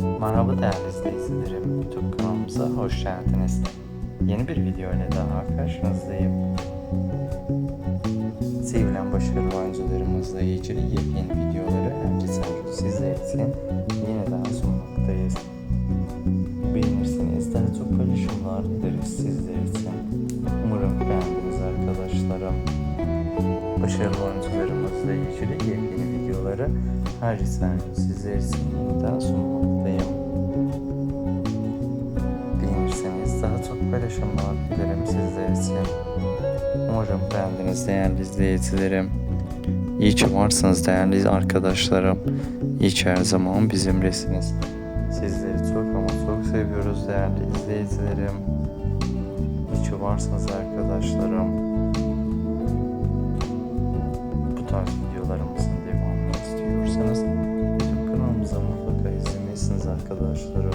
Merhaba değerli izleyicilerim, YouTube kanalımıza hoş geldiniz. Yeni bir video ile daha karşınızdayım. Sevilen başarılı oyuncularımızla ilgili yepyeni videoları öncesi sizler için daha sunmaktayız. Beğenirseniz daha çok paylaşımlar dileriz sizler için. Umarım beğendiniz arkadaşlarım. Başarılı oyuncularımızla ilgili yepyeni videoları her sizler için yeniden sunmaktayım. Paylaşımlar dilerim sizler için. Umarım beğendiniz değerli izleyicilerim. İyi ki varsınız değerli arkadaşlarım. İyi ki her zaman bizimlesiniz. Sizleri çok ama çok seviyoruz değerli izleyicilerim. İyi ki varsınız arkadaşlarım. Bu tarz videolarımızın devamını istiyorsanız kanalımıza mutlaka izlemelisiniz arkadaşlarım.